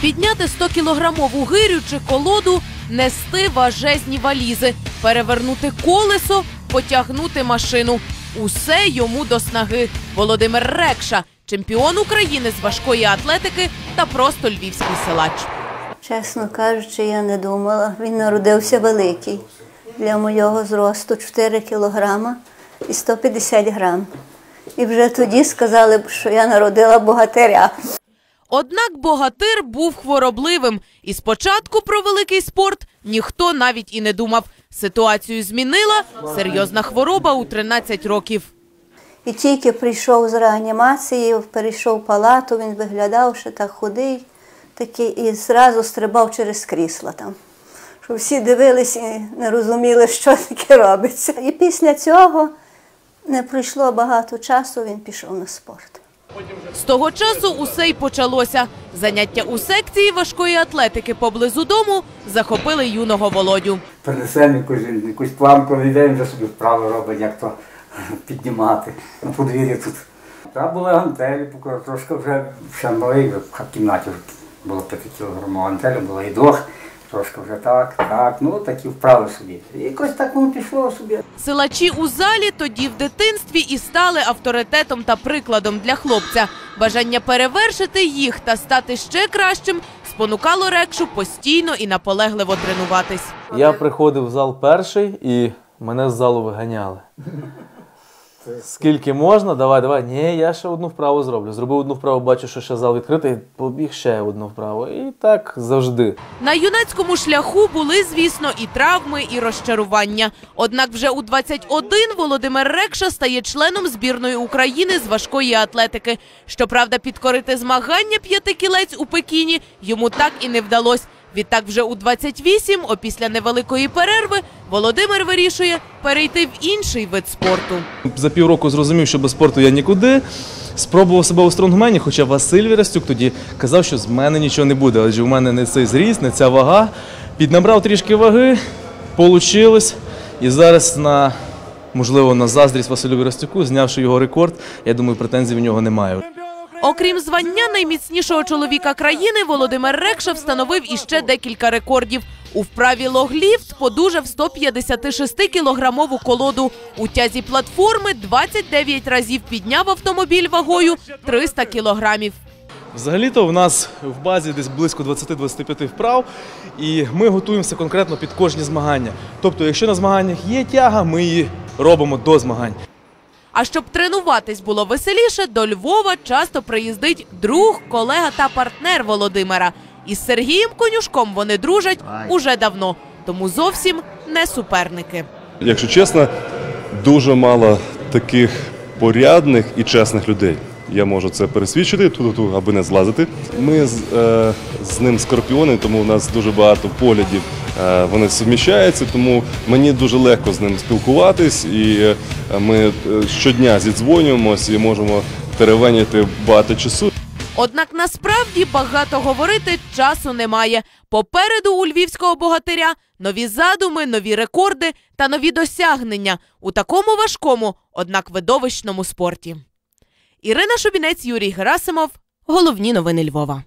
Підняти 100-кілограмову гирю чи колоду, нести важезні валізи, перевернути колесо, потягнути машину. Усе йому до снаги. Володимир Рекша, чемпіон України з важкої атлетики та просто львівський силач. Чесно кажучи, я не думала. Він народився великий. Для моєго зросту 4 кілограма і 150 грам. І вже тоді сказали що я народила богатиря. Однак богатир був хворобливим, і спочатку про великий спорт ніхто навіть і не думав. Ситуацію змінила серйозна хвороба у 13 років. І тільки прийшов з реанімації, перейшов палату, він виглядав ще так худий, такий, і зразу стрибав через крісла там. Що всі дивились і не розуміли, що таке робиться. І після цього не пройшло багато часу, він пішов на спорт. З того часу усе й почалося. Заняття у секції важкої атлетики поблизу дому захопили юного Володю. Принесемо якусь, якусь планку, йдемо вже собі вправи робить, як то піднімати на подвір'ї тут. Та були гантелі, трошки вже ще малий, в кімнаті було 5 кілограмова гантелі, було і двох, трошки вже так, так, ну такі вправи собі. Якось так воно пішло собі. Силачі у залі тоді в дитинстві і стали авторитетом та прикладом для хлопця. Бажання перевершити їх та стати ще кращим спонукало Рекшу постійно і наполегливо тренуватись. Я приходив в зал перший і мене з залу виганяли. Скільки можна, давай, давай. Ні, я ще одну вправу зроблю. Зробив одну вправу, бачу, що ще зал відкритий, побіг ще одну вправу. І так завжди. На юнацькому шляху були, звісно, і травми, і розчарування. Однак вже у 21 Володимир Рекша стає членом збірної України з важкої атлетики. Щоправда, підкорити змагання п'ятикілець у Пекіні йому так і не вдалося. Відтак, вже у 28, опісля невеликої перерви, Володимир вирішує перейти в інший вид спорту. За півроку зрозумів, що без спорту я нікуди. Спробував себе у стронгмені, хоча Василь Вірастюк тоді казав, що з мене нічого не буде, адже в мене не цей зріст, не ця вага. Піднабрав трішки ваги, получилось. І зараз на, можливо, на заздрість Василю Вірастюку, знявши його рекорд, я думаю, претензій в нього немає. Окрім звання найміцнішого чоловіка країни, Володимир Рекша встановив іще декілька рекордів. У вправі логліфт подужав 156-кілограмову колоду. У тязі платформи 29 разів підняв автомобіль вагою 300 кілограмів. Взагалі-то в нас в базі десь близько 20-25 вправ, і ми готуємося конкретно під кожні змагання. Тобто, якщо на змаганнях є тяга, ми її робимо до змагань. А щоб тренуватись було веселіше, до Львова часто приїздить друг, колега та партнер Володимира. Із Сергієм Конюшком вони дружать уже давно, тому зовсім не суперники. Якщо чесно, дуже мало таких порядних і чесних людей. Я можу це пересвідчити, ту-ту-ту, аби не злазити. Ми з, е, з ним скорпіони, тому у нас дуже багато поглядів. Е, вони суміщаються, тому мені дуже легко з ним спілкуватись, і е, ми е, щодня зідзвонюємось і можемо теревеніти багато часу. Однак насправді багато говорити часу немає. Попереду у львівського богатиря нові задуми, нові рекорди та нові досягнення у такому важкому, однак видовищному спорті. Ірина Шубінець, Юрій Герасимов. Головні новини Львова.